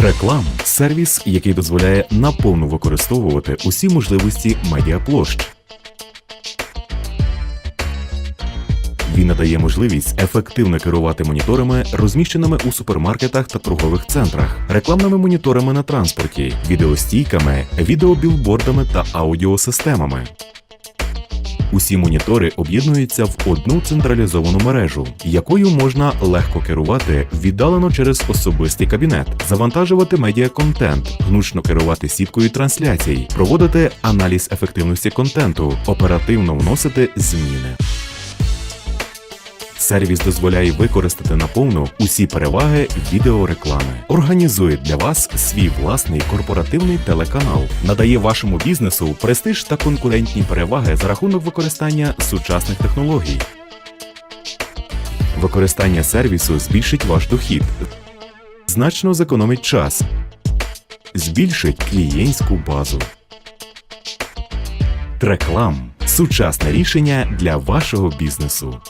Треклам сервіс, який дозволяє наповну використовувати усі можливості медіаплощ. Він надає можливість ефективно керувати моніторами, розміщеними у супермаркетах та торгових центрах, рекламними моніторами на транспорті, відеостійками, відеобілбордами та аудіосистемами. Усі монітори об'єднуються в одну централізовану мережу, якою можна легко керувати віддалено через особистий кабінет, завантажувати медіаконтент, гнучно керувати сіткою трансляцій, проводити аналіз ефективності контенту, оперативно вносити зміни. Сервіс дозволяє використати наповну усі переваги відеореклами, організує для вас свій власний корпоративний телеканал, надає вашому бізнесу престиж та конкурентні переваги за рахунок використання сучасних технологій. Використання сервісу збільшить ваш дохід, значно зекономить час, збільшить клієнтську базу. Треклам сучасне рішення для вашого бізнесу.